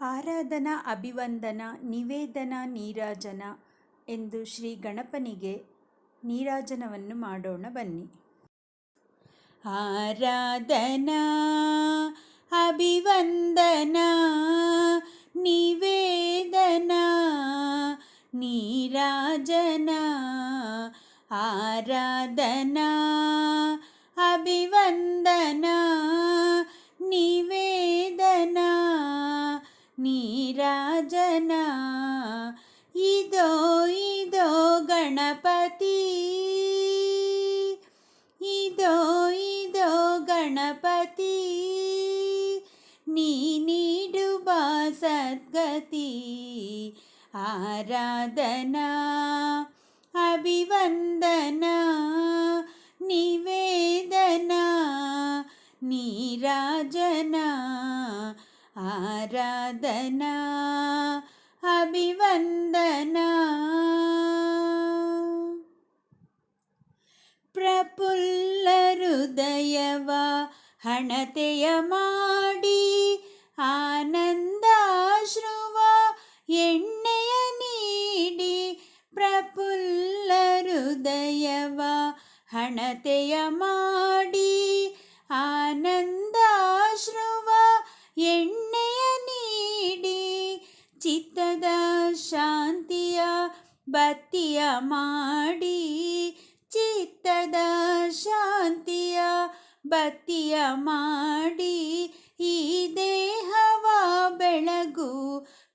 ಆರಾಧನಾ ಅಭಿವಂದನ ನಿವೇದನ ನೀರಾಜನ ಎಂದು ಶ್ರೀ ಗಣಪನಿಗೆ ನೀರಾಜನವನ್ನು ಮಾಡೋಣ ಬನ್ನಿ. ಆರಾಧನಾ ಅಭಿವಂದನ ನಿವೇದನ ನೀರಾಜನ ಆರಾಧನಾ ಅಭಿವಂದನ ನಿವೇದನ ನೀರಾಜನ. ಇದೋ ಇದೋ ಗಣಪತಿ. ಇದೋ ಇದೋ ಗಣಪತಿ. ನೀಡುವ ಸದ್ಗತಿ ಆರಾಧನಾ ಅಭಿವಂದನ ನಿವೇದನಾ ನೀರಾಜನ. ಆರಾಧನಾ ಅಭಿವಂದನ ಪ್ರಫುಲ್ಲ ಹೃದಯವ ಹಣತೆಯ ಮಾಡಿ ಆನಂದಾಶ್ರುವ ಎಣ್ಣೆಯ ನೀಡಿ ಪ್ರಫುಲ್ಲ ಹೃದಯವ ಹಣತೆಯ ಮಾಡಿ ಆನಂದಾಶ್ರುವ ಚಿತ್ತದ ಶಾಂತಿಯ ಬತ್ತಿಯ ಮಾಡಿ, ಚಿತ್ತದ ಶಾಂತಿಯ ಬತ್ತಿಯ ಮಾಡಿ, ಈ ದೇಹವ ಬೆಳಗು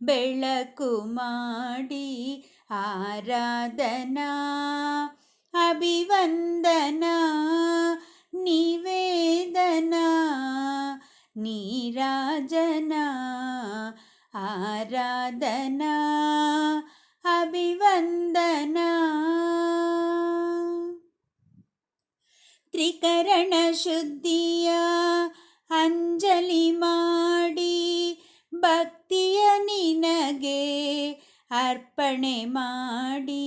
ಬೆಳಕು ಮಾಡಿ, ಆರಾಧನಾ, ಅಭಿವಂದನ, ನಿವೇದನ, ನೀರಾಜನ ಆರಾಧನಾ ಅಭಿವಂದನ ತ್ರಿಕರಣ ಶುದ್ಧಿಯ ಅಂಜಲಿ ಮಾಡಿ ಭಕ್ತಿಯ ನಿನಗೆ ಅರ್ಪಣೆ ಮಾಡಿ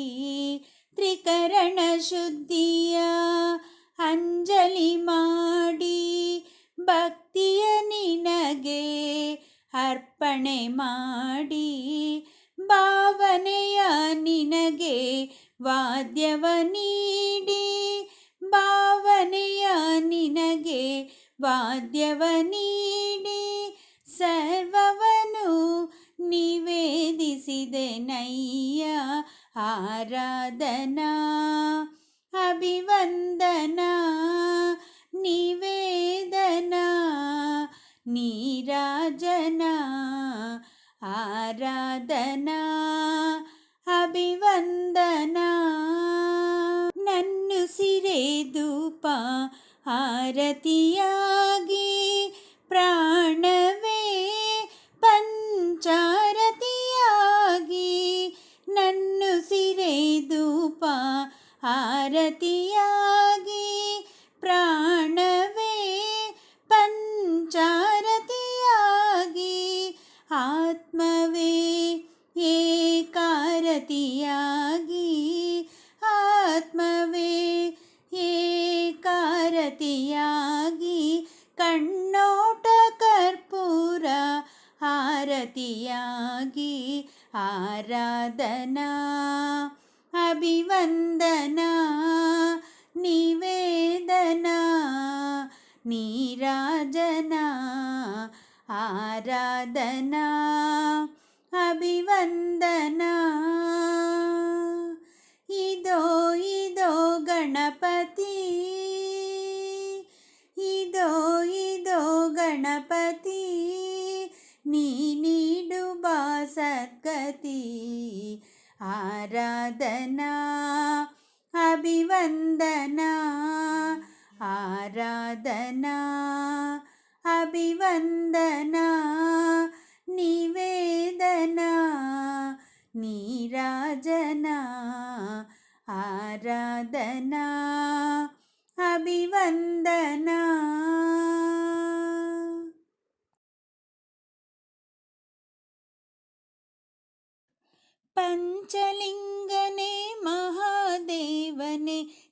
ತ್ರಿಕರಣ ಶುದ್ಧಿಯ ಅಂಜಲಿ ಅರ್ಪಣೆ ಮಾಡಿ ಗಣಪತಿ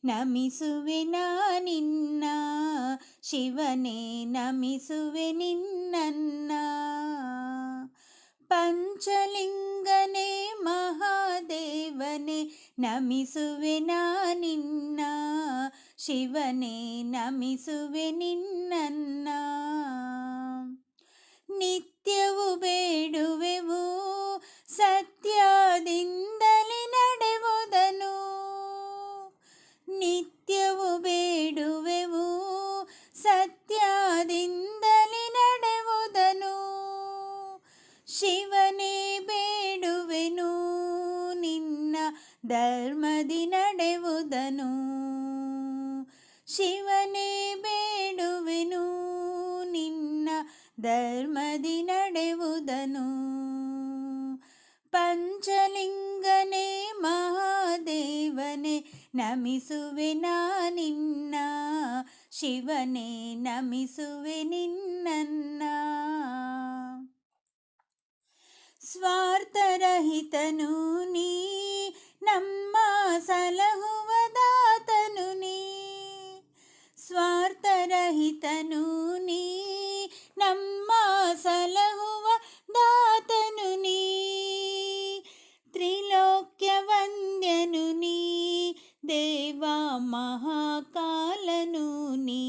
ನಮಿಸುವೆ ನಿನ್ನ, ಶಿವನೇ ನಮಿಸುವೆ ನಿನ್ನ ಪಂಚಲಿಂಗನೇ ಮಹಾದೇವನೇ ನಮಿಸುವೆ ನಿನ್ನ, ಶಿವನೇ ನಮಿಸುವೆ ನಿನ್ನ ನಿತ್ಯವು ಬೇಡುವೆವು ಸತ್ಯದಿಂದಲೇ ಬೇಡುವೆವು, ಸತ್ಯದಿಂದಲೇ ನಡೆವುದನು. ಶಿವನೇ ಬೇಡುವೆನು, ನಿನ್ನ ಧರ್ಮದಿ ನಡೆವುದನು. ಶಿವನೇ ಬೇಡುವೆನು, ನಿನ್ನ ಧರ್ಮದಿ ನಡೆವುದನು. ಪಂಚಲಿಂಗನೇ ಮಹಾದೇವನೇ ನಮಿಸುವೆ ನಿನ್ನ, ಶಿವನೇ ನಮಿಸುವೆ ನಿನ್ನನ್ನ. ಸ್ವಾರ್ಥರಹಿತನು ನೀ, ನಮ್ಮ ಸಲಹುವ ದಾತನು ನೀ. ಸ್ವಾರ್ಥರಹಿತನು ನೀ, ನಮ್ಮ ಸಲಹುವ ದಾತನು ದೇವ ಮಹಾಕಾಲನು ನೀ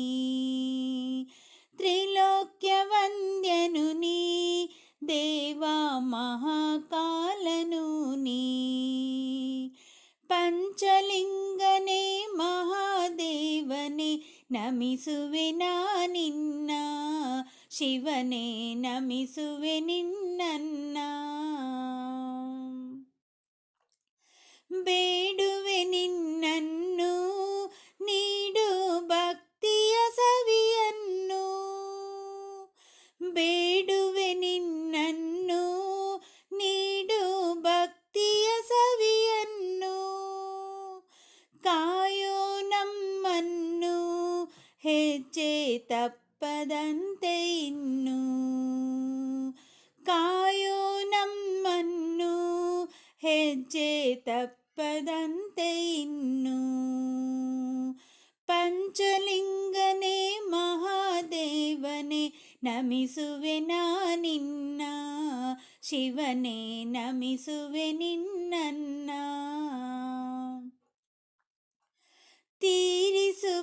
ತ್ರಿಲೋಕ್ಯ ವಂದ್ಯನು ನೀ ದೇವ ಮಹಾಕಾಲನು ನೀ ಪಂಚಲಿಂಗನೇ ಮಹಾದೇವನೇ ನಮಿಸುವೆ ನಿನ್ನ ಶಿವನೇ ನಮಿಸುವೆ ಹೆಜ್ಜೆ ತಪ್ಪದಂತೆ ಇನ್ನು ಪಂಚಲಿಂಗನೇ ಮಹಾದೇವನೇ ನಮಿಸುವೆ ನಿನ್ನ ಶಿವನೇ ನಮಿಸುವೆ ನಿನ್ನನ್ನ ತೀರಿಸು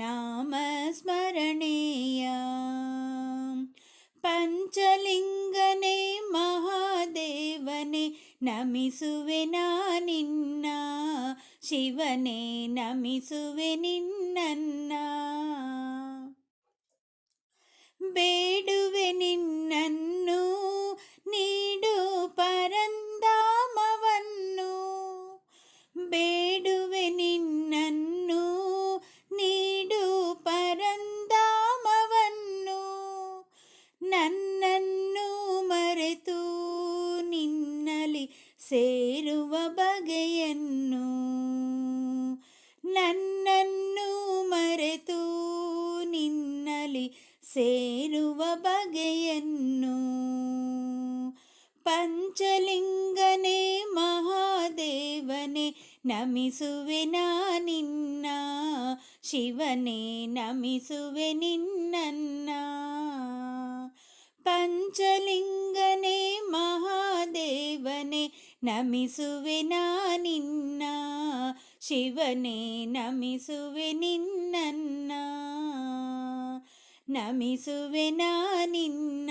नामस्मरणेया पञ्चलिङ्गने महादेवने नमिसुवे निन्ना शिवने नमिसु ಸೇರುವ ಬಗೆಯನ್ನು. ಪಂಚಲಿಂಗನೇ ಮಹಾದೇವನೇ, ನಮಿಸುವೆ ನಿನ್ನ. ಶಿವನೇ, ನಮಿಸುವೆ ನಿನ್ನ ಪಂಚಲಿಂಗನೇ ಮಹಾದೇವನೇ, ನಮಿಸುವೆ ನಿನ್ನ. ಶಿವನೇ, ನಮಿಸುವೆ ನಿನ್ನನ್ನ. ನಮಿಸುವೆ ನಿನ್ನ,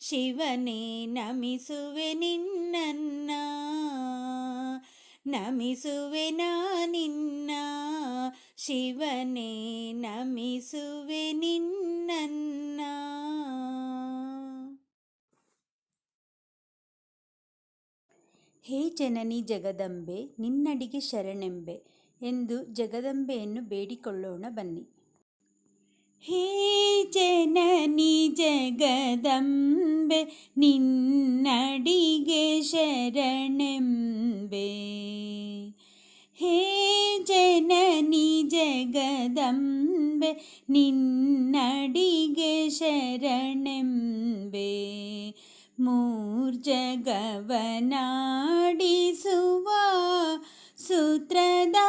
ಶಿವನೇ ನಮಿಸುವೆ ನಿನ್ನ ನಮಿಸುವೆ ನಿನ್ನ, ಶಿವನೇ ನಮಿಸುವೆ ನಿನ್ನ ಹೇ ಜನನಿ ಜಗದಂಬೆ, ನಿನ್ನಡಿಗೆ ಶರಣೆಂಬೆ ಎಂದು ಜಗದಂಬೆಯನ್ನು ಬೇಡಿಕೊಳ್ಳೋಣ ಬನ್ನಿ. ഹേ ജനനി ജഗദംബെ നിന്നടികെ ശരണെമ്പെ ഹേ ജനനി ജഗദംബെ നിന്നടികെ ശരണെമ്പെ മൂർജഗവനാടിസുവ സൂത്രധാരിണി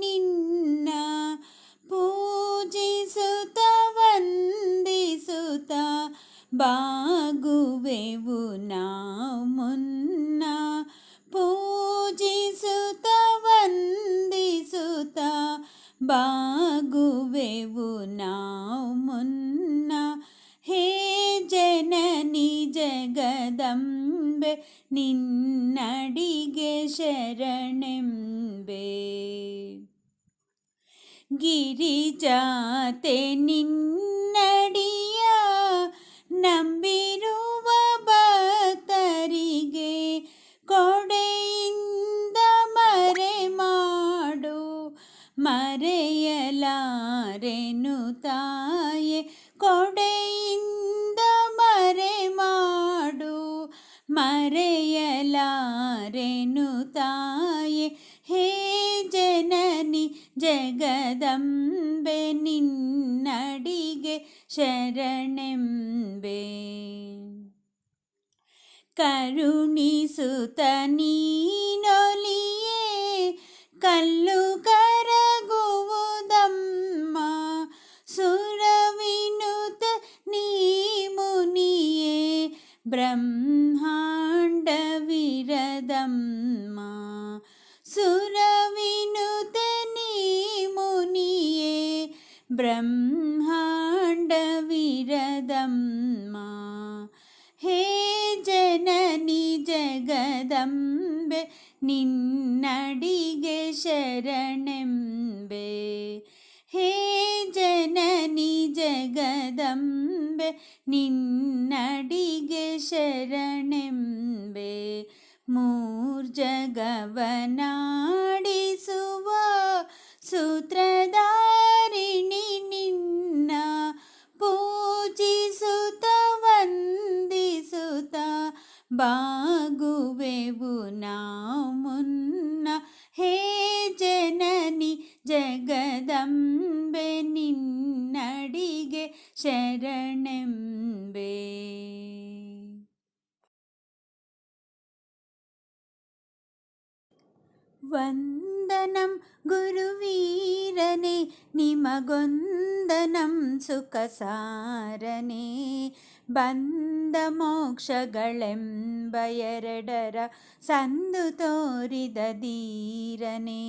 നിന്ന ಪೂಜಿಸುತ್ತ ವಂದಿಸುತ್ತ ಬಾಗುವೆವು ನಾವು ಮುನ್ನ ಪೂಜಿಸುತ್ತ ವಂದಿಸುತ್ತ ಬಾಗುವೆವು ನಾವು ಮುನ್ನ ಹೇ ಜನನಿ ಜಗದಂಬೆ ನಿನ್ನಡಿಗೆ ಶರಣೆಂಬೆ ಗಿರಿಜಾತೆ ನಿನ್ನಡಿಯ ನಂಬಿರುವ ಭಕ್ತರಿಗೆ ಕೊಡೆಯಿಂದ ಮರೆ ಮಾಡು ಮರೆಯಲಾರೆನು ತಾಯೆ ಕೊಡೆಯಿಂದ ಮರೆ ಮಾಡು ಮರೆಯಲಾರೆನು ತಾಯೆ ಹೇ ಜನನಿ ജഗദംബെ നിന്നടികെ ശരണെമ്പെ. കരുണിസുത നീനൊലിയേ കല്ലു കരകുവുതമ്മ സുരവിനുത നീ സുരവിനുത ബ്രഹ്മാണ്ടവിരദം മാ ഹേ ജനനി ജഗദംബെ നിന്നടികെ ശരണെമ്പെ ഹേ ജനനി ജഗദംബെ നിന്നടികെ ശരണെമ്പെ മൂർജഗവനാടിസുവ ಸೂತ್ರಧಾರಿಣಿ ನಿನ್ನ ಪೂಜಿಸುತ್ತ ವಂದಿಸುತ್ತ ಬಾಗುವೆವು ನಾವು ಮುನ್ನ ಹೇ ಜನನಿ ಜಗದಂಬೆ ನಿನ್ನಡಿಗೆ ಶರಣೆಂಬೆ ವಂದನಂ ಗುರುವೀರನೆ ನಿಮಗೊಂದನಂ ಸುಖ ಸಾರನೆ ಬಂದ ಮೋಕ್ಷಗಳೆಂಬ ಎರಡರ ಸಂದು ತೋರಿದ ಧೀರನೆ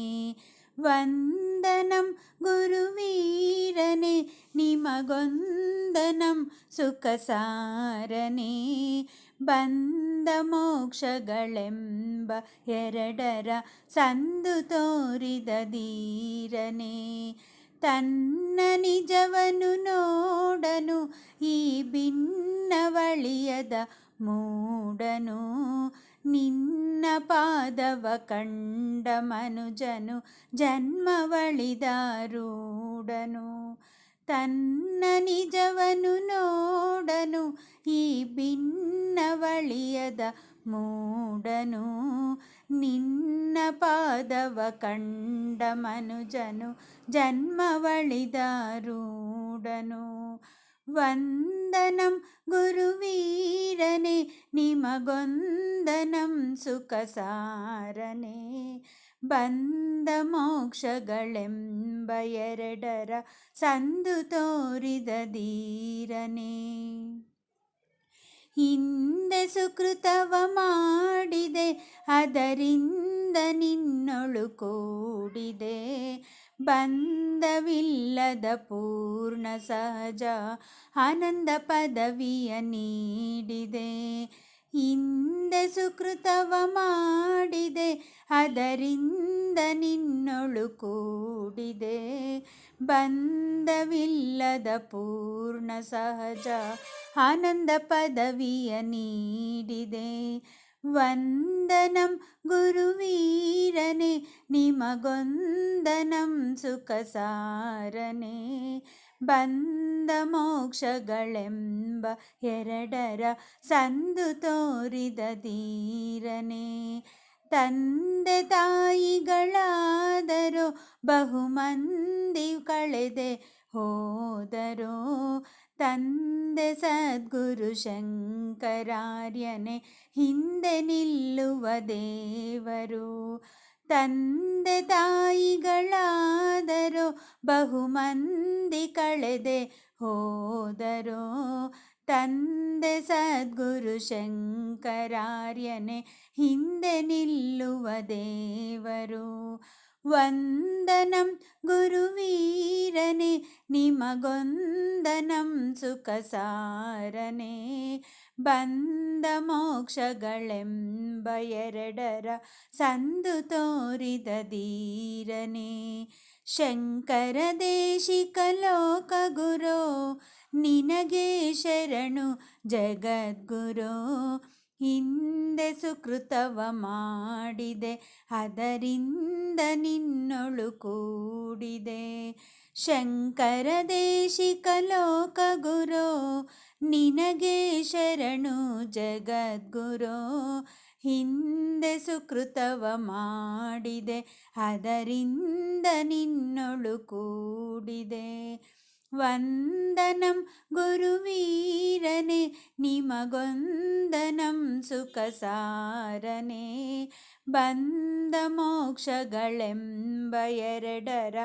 ವಂದನಂ ಗುರುವೀರನೆ ನಿಮಗೊಂದನಂ ಸುಖ ಸಾರನೆ ಬಂದ ಮೋಕ್ಷಗಳೆಂಬ ಎರಡರ ಸಂದು ತೋರಿದ ಧೀರನೇ, ತನ್ನ ನಿಜವನು ನೋಡನು, ಈ ಭಿನ್ನವಳಿಯದ ಮೂಡನು. ನಿನ್ನ ಪಾದವ ಕಂಡ ಮನುಜನು ಜನ್ಮವಳಿದಾರೂಡನು ತನ್ನ ನಿಜವನು ಮೂಡನು. ನಿನ್ನ ಪಾದವ ಕಂಡ ಮನುಜನು ಜನ್ಮವಳಿದಾರೂಢನು ಸುಖ ಸಾರನೆ ಬಂದ ಮೋಕ್ಷಗಳೆಂಬ ಎರಡರ ಸಂದು ತೋರಿದ ಧೀರನೆ. ಹಿಂದೆ ಸುಕೃತವ ಮಾಡಿದೆ ಅದರಿಂದ ನಿನ್ನೊಳು ಕೂಡಿದೆ. ಬಂಧವಿಲ್ಲದ ಪೂರ್ಣ ಸಹಜ ಆನಂದ ಪದವಿಯ ನೀಡಿದೆ. ಹಿಂದೆ ಸುಕೃತವ ಮಾಡಿದೆ ಅದರಿಂದ ನಿನ್ನೊಳು ಕೂಡಿದೆ. ಬಂಧವಿಲ್ಲದ ಪೂರ್ಣ ಸಹಜ ಆನಂದ ಪದವಿಯ ನೀಡಿದೆ ವಂದನಂ ಗುರುವೀರನೆ ನಿಮಗೊಂದನಂ ಸುಖ ಸಾರನೆ ಬಂದ ಮೋಕ್ಷಗಳೆಂಬ ಎರಡರ ಸಂದು ತೋರಿದ ಧೀರನೆ ತಂದೆ ತಾಯಿಗಳಾದರೂ ಬಹುಮಂದಿ ಕಳೆದೆ ಹೋದರೋ ತಂದೆ ಸದ್ಗುರು ಶಂಕರಾರ್ಯನೆ ಹಿಂದೆ ನಿಲ್ಲುವ ದೇವರು. ತಂದೆ ತಾಯಿಗಳಾದರೂ ಬಹುಮಂದಿ ಕಳೆದೆ ಹೋದರೋ ತಂದೆ ಸದ್ಗುರು ಶಂಕರಾರ್ಯನೆ ಹಿಂದೆ ನಿಲ್ಲುವ ದೇವರು ವಂದನಂ ಗುರುವೀರನೆ ನಿಮಗೊಂದನಂ ಸುಖ ಸಾರನೆ ಬಂದ ಮೋಕ್ಷಗಳೆಂಬ ಎರಡರ ಸಂದು ತೋರಿದ ಧೀರನೆ ಶಂಕರ ದೇಶಿಕ ಲೋಕ ಗುರೋ ನಿನಗೆ ಶರಣು ಜಗದ್ಗುರೋ. ಹಿಂದೆ ಸುಕೃತವ ಮಾಡಿದೆ ಅದರಿಂದ ನಿನ್ನೊಳು ಕೂಡಿದೆ. ಶಂಕರ ದೇಶಿಕ ಲೋಕ ಗುರೋ ನಿನಗೆ ಶರಣು ಜಗದ್ಗುರೋ. ಹಿಂದೆ ಸುಕೃತವ ಮಾಡಿದೆ ಅದರಿಂದ ನಿನ್ನೊಳು ಕೂಡಿದೆ. ವಂದನಂ ಗುರುವೀರನೆ ನಿಮಗೊಂದನಂ ಸುಖ ಸಾರನೆ ಬಂದ ಮೋಕ್ಷಗಳೆಂಬ ಎರಡರ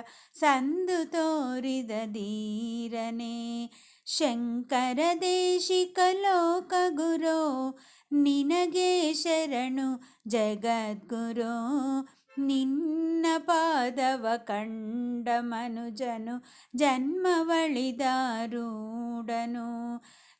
ಸಂದು ತೋರಿದ ಶಂಕರ ದೇಶಿಕ ಲೋಕ ಗುರೋ ನಿನಗೆ ಶರಣು ಜಗದ್ಗುರೋ. ನಿನ್ನ ಪಾದವ ಕಂಡ ಮನುಜನು ಜನ್ಮವಳಿದಾರೂಡನು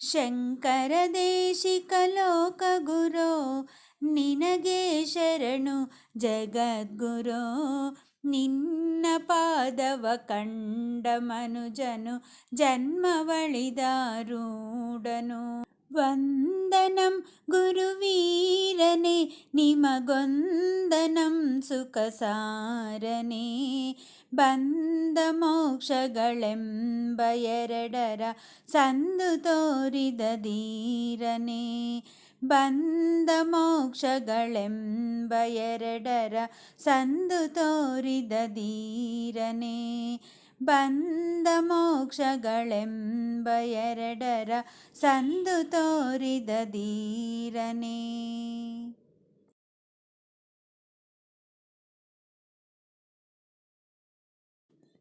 ಶಂಕರ ದೇಶಿಕ ಲೋಕ ಗುರೋ ನಿನಗೆ ಶರಣು ಜಗದ್ಗುರೋ. ನಿನ್ನ ಪಾದವ ಕಂಡ ಮನುಜನು ಜನ್ಮವಳಿದಾರೂಢನು ವಂದನಂ ಗುರುವೀರನೆ ನಿಮಗೊಂದನಂ ಸುಖ ಸಾರನೆ ಬಂದ ಮೋಕ್ಷಗಳೆಂಬ ಎರಡರ ಸಂದು ತೋರಿದ ಧೀರನೆ ಬಂದ ಮೋಕ್ಷಗಳೆಂಬ ಎರಡರ ಸಂದು ತೋರಿದ ಧೀರನೆ. ಬಂದ ಮೋಕ್ಷಗಳೆಂಬ ಎರಡರ ಸಂದು ತೋರಿದ ಧೀರನೆ.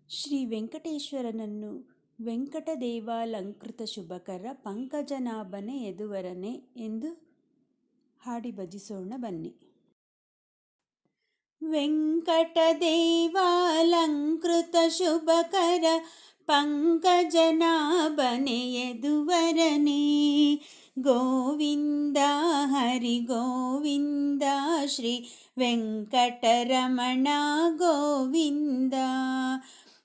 ಶ್ರೀ ವೆಂಕಟೇಶ್ವರನನ್ನು ವೆಂಕಟದೇವಾಲಂಕೃತ ಶುಭಕರ ಪಂಕಜನಾಭನೆ ಎದುವರನೆ ಎಂದು ಹಾಡಿ ಭಜಿಸೋಣ ಬನ್ನಿ ವೆಂಕಟದೇವಾಲಂಕೃತ ಶುಭಕರ ಪಂಕಜನಾಭನೆ ಯದುವರನೆ ಗೋವಿಂದ ಹರಿ ಗೋವಿಂದ ಶ್ರೀ ವೆಂಕಟರಮಣ ಗೋವಿಂದ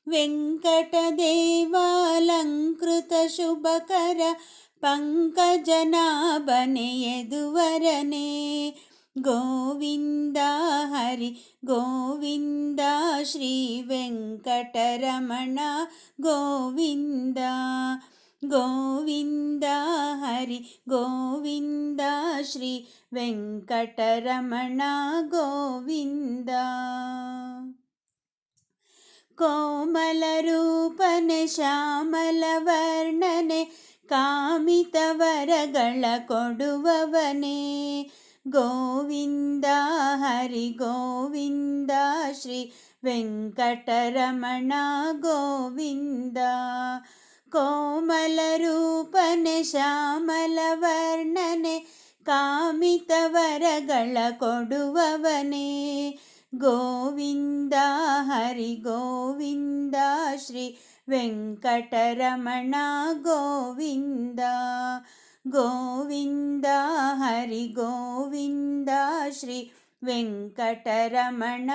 ವೆಂಕಟದೇವಾಲಂಕೃತ ಶುಭಕರ പങ്കജനാഭനയതുവരനെ? ഗോവിന്ദ ഹരി ഗോവിന്ദ ശ്രീ വെങ്കടരമണ ഗോവിന്ദ ഗോവിന്ദ ഹരി ഗോവിന്ദ ശ്രീ വെങ്കടരമണ ഗോവിന്ദ. കോമലരൂപന ശ്യാമലവർണനെ ರೂಪನೆ ಶ್ಯಾಮಲ ವರ್ಣನೆ ಕಾಮಿತ ವರಗಳ ಕೊಡುವವನೇ ಗೋವಿಂದ ಹರಿ ಗೋವಿಂದ ಶ್ರೀ ವೆಂಕಟರಮಣ ಗೋವಿಂದ ಕೋಮಲ ರೂಪನೆ ಶ್ಯಾಮಲ ವರ್ಣನೆ ಕಾಮಿತ ವರಗಳ ಕೊಡುವವನೇ ಗೋವಿಂದ ಹರಿ ಗೋವಿಂದ ಶ್ರೀ ವೆಂಕಟರಮಣ ಗೋವಿಂದ ಗೋವಿಂದ ಹರಿ ಗೋವಿಂದ ಶ್ರೀ ವೆಂಕಟರಮಣ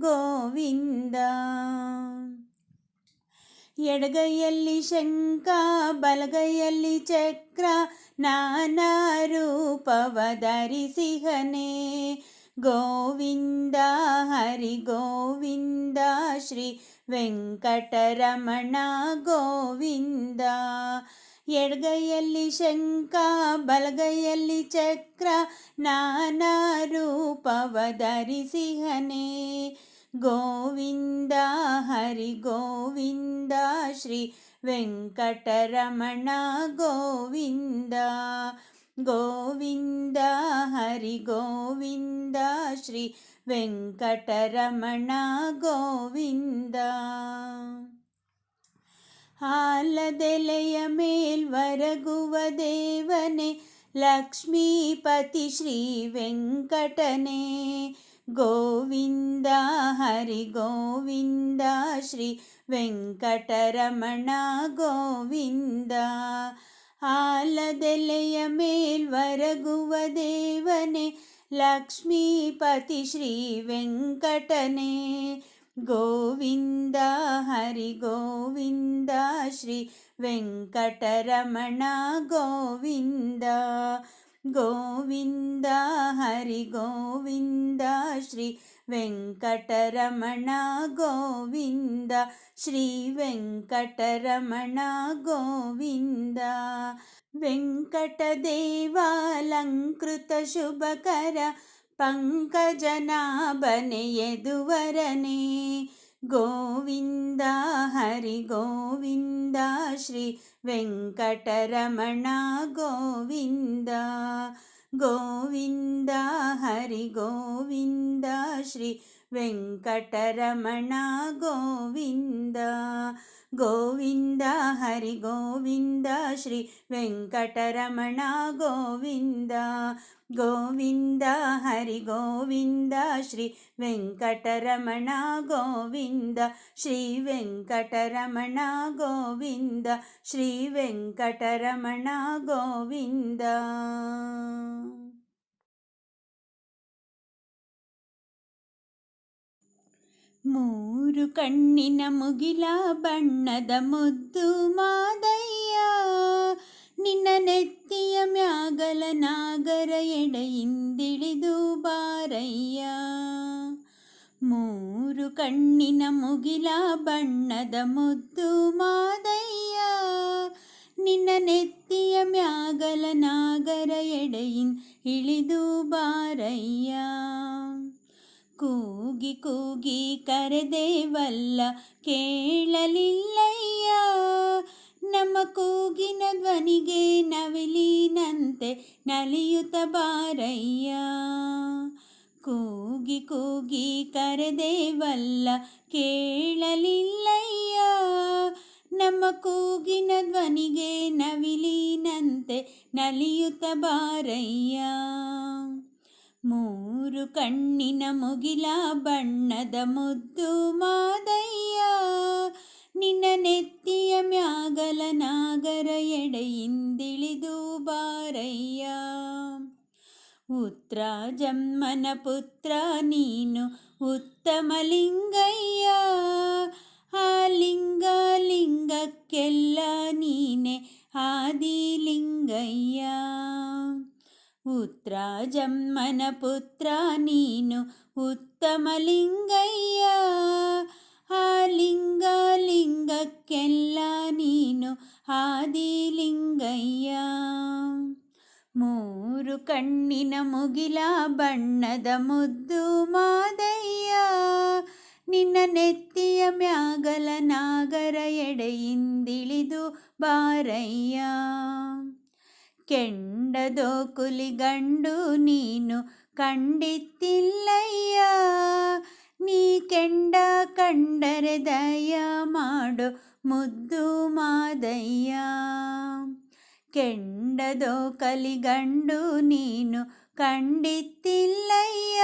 ಗೋವಿಂದ ಎಡಗೈಯಲ್ಲಿ ಶಂಕ ಬಲಗೈಯಲ್ಲಿ ಚಕ್ರ ನಾನಾ ರೂಪವ ಧರಿಸಿಹನೆ ಗೋವಿಂದ, ಹರಿ ಗೋವಿಂದ, ಶ್ರೀ ವೆಂಕಟರಮಣ ಗೋವಿಂದ. ಎಡಗೈಯಲ್ಲಿ ಶಂಕ ಬಲಗೈಯಲ್ಲಿ ಚಕ್ರ, ನಾನಾ ರೂಪವ ಧರಿಸಿಹನೆ ಗೋವಿಂದ, ಹರಿ ಗೋವಿಂದ, ಶ್ರೀ ವೆಂಕಟರಮಣ ಗೋವಿಂದ. ಗೋವಿಂದ ಹರಿ ಗೋವಿಂದ ಶ್ರೀ ವೆಂಕಟರಮಣ ಗೋವಿಂದ ಹಾಲದೆಲೆಯ ಮೇಲ್ವರಗುವ ದೇವನೇ ಲಕ್ಷ್ಮೀಪತಿ ಶ್ರೀ ವೆಂಕಟನೇ ಗೋವಿಂದ ಹರಿ ಗೋವಿಂದ ಶ್ರೀ ವೆಂಕಟರಮಣ ಗೋವಿಂದ ಆಲದೆಲೆಯ ಮೇಲ್ವರಗುವ ದೇವನೇ ಲಕ್ಷ್ಮೀಪತಿ ಶ್ರೀ ವೆಂಕಟನೇ ಗೋವಿಂದ ಹರಿ ಗೋವಿಂದ ಶ್ರೀ ವೆಂಕಟರಮಣ ಗೋವಿಂದ గోవింద హరి గోవింద శ్రీ వెంకటరమణ గోవింద శ్రీ వెంకటరమణ గోవింద. వెంకటదేవాలంకృత శుభకర పంకజనాభన గోవింద హరి గోవింద శ్రీ వెంకటరమణ గోవింద. గోవింద హరి గోవింద శ్రీ వెంకటరమణ గోవింద. గోవింద హరి గోవింద శ్రీ వెంకటరమణ గోవింద. గోవింద హరి గోవింద శ్రీ వెంకటరమణ గోవింద. శ్రీ వెంకటరమణ గోవింద శ్రీ వెంకటరమణ గోవింద. ಮೂರು ಕಣ್ಣಿನ ಮುಗಿಲ ಬಣ್ಣದ ಮುದ್ದು ಮಾದಯ್ಯ. ನಿನ್ನ ನೆತ್ತಿಯ ಮ್ಯಾಗಲ ನಾಗರ ಎಡೆಯಿಂದಿಳಿದು ಬಾರಯ್ಯ. ಮೂರು ಕಣ್ಣಿನ ಮುಗಿಲ ಬಣ್ಣದ ಮುದ್ದು ಮಾದಯ್ಯ. ನಿನ್ನ ನೆತ್ತಿಯ ಮ್ಯಾಗಲ ನಾಗರ ಎಡೆಯಿನ್ ಇಳಿದು ಬಾರಯ್ಯ. ಕೂಗಿ ಕೂಗಿ ಕರೆದೇವಲ್ಲ, ಕೇಳಲಿಲ್ಲಯ್ಯ. ನಮ್ಮ ಕೂಗಿನ ಧ್ವನಿಗೆ ನವಿಲಿನಂತೆ ನಲಿಯುತ್ತ ಬಾರಯ್ಯ. ಕೂಗಿ ಕೂಗಿ ಕರೆದೇವಲ್ಲ, ಕೇಳಲಿಲ್ಲಯ್ಯ. ನಮ್ಮ ಕೂಗಿನ ಧ್ವನಿಗೆ ನವಿಲಿನಂತೆ ನಲಿಯುತ್ತ ಬಾರಯ್ಯ. ಮೂರು ಕಣ್ಣಿನ ಮುಗಿಲ ಬಣ್ಣದ ಮುದ್ದು ಮಾದಯ್ಯ. ನಿನ್ನ ನೆತ್ತಿಯ ಮ್ಯಾಗಲ ನಾಗರ ಎಡೆಯಿಂದಿಳಿದು ಬಾರಯ್ಯ. ಉತ್ರ ಜಮ್ಮನ ಪುತ್ರ, ನೀನು ಉತ್ತಮ ಲಿಂಗಯ್ಯ. ಆ ಲಿಂಗ ಲಿಂಗಕ್ಕೆಲ್ಲ ನೀನೆ ಆದಿಲಿಂಗಯ್ಯ. ಉತ್ರ ಜಮ್ಮನ ಪುತ್ರ ನೀನು ಉತ್ತಮ ಲಿಂಗಯ್ಯ. ಆ ಲಿಂಗ ಲಿಂಗಕ್ಕೆಲ್ಲ ನೀನು ಆದಿಲಿಂಗಯ್ಯ ಮೂರು ಕಣ್ಣಿನ ಮುಗಿಲ ಬಣ್ಣದ ಮುದ್ದು ಮಾದಯ್ಯ. ನಿನ್ನ ನೆತ್ತಿಯ ಮ್ಯಾಗಲ ನಾಗರ ಎಡೆಯಿಂದಿಳಿದು ಬಾರಯ್ಯ. ಕೆಂಡದೋ ಕುಲಿಗಂಡು ನೀನು ಕಂಡಿತ್ತಿಲ್ಲಯ್ಯ ನೀ ಕೆಂಡ ಕಂಡರೆ ದಯ ಮಾಡು ಮುದ್ದು ಮಾದಯ್ಯ ಕೆಂಡದೋ ಕಲಿಗಂಡು ನೀನು ಕಂಡಿತ್ತಿಲ್ಲಯ್ಯ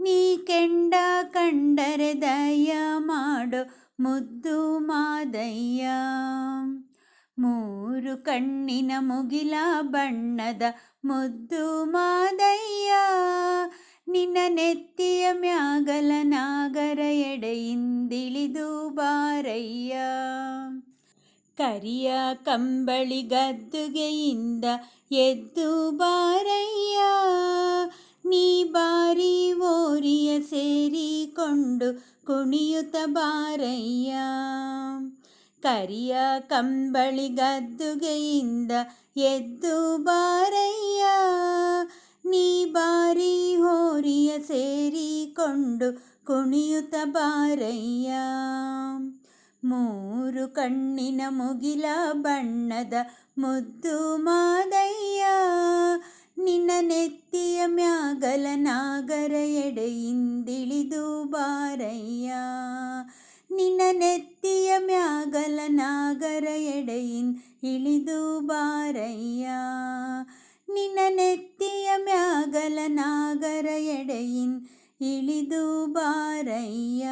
ನೀ ಕೆಂಡ ಕಂಡರೆ ದಯ ಮಾಡು ಮುದ್ದು ಮಾದಯ್ಯ ಮೂರು ಕಣ್ಣಿನ ಮುಗಿಲ ಬಣ್ಣದ ಮುದ್ದು ಮಾದಯ್ಯ ನಿನ್ನ ನೆತ್ತಿಯ ಮ್ಯಾಗಲ ನಾಗರ ಎಡೆಯಿಂದಿಳಿದು ಬಾರಯ್ಯ ಕರಿಯ ಕಂಬಳಿ ಗದ್ದುಗೆಯಿಂದ ಎದ್ದು ಬಾರಯ್ಯ ನೀ ಬಾರಿ ಓರಿಯ ಸೇರಿಕೊಂಡು ಕುಣಿಯುತ್ತ ಬಾರಯ್ಯ ಕರಿಯ ಕಂಬಳಿ ಗದ್ದುಗೆಯಿಂದ ಎದ್ದು ಬಾರಯ್ಯ. ನೀ ಬಾರಿ ಹೋರಿಯ ಸೇರಿಕೊಂಡು ಕುಣಿಯುತ ಬಾರಯ್ಯ. ಮೂರು ಕಣ್ಣಿನ ಮುಗಿಲ ಬಣ್ಣದ ಮುದ್ದು ಮಾದಯ್ಯ. ನಿನ್ನ ನೆತ್ತಿಯ ಮ್ಯಾಗಲ ನಾಗರ ಎಡೆಯಿಂದಿಳಿದು ಬಾರಯ್ಯ. ನಿನ್ನ ನೆತ್ತಿಯ ಮ್ಯಾಗಲ ನಾಗರ ಎಡೆಯಿನ್ ಇಳಿದು ಬಾರಯ್ಯ ನಿನ್ನ ನೆತ್ತಿಯ ಮ್ಯಾಗಲ ನಾಗರ ಎಡೆಯಿನ್ ಇಳಿದು ಬಾರಯ್ಯ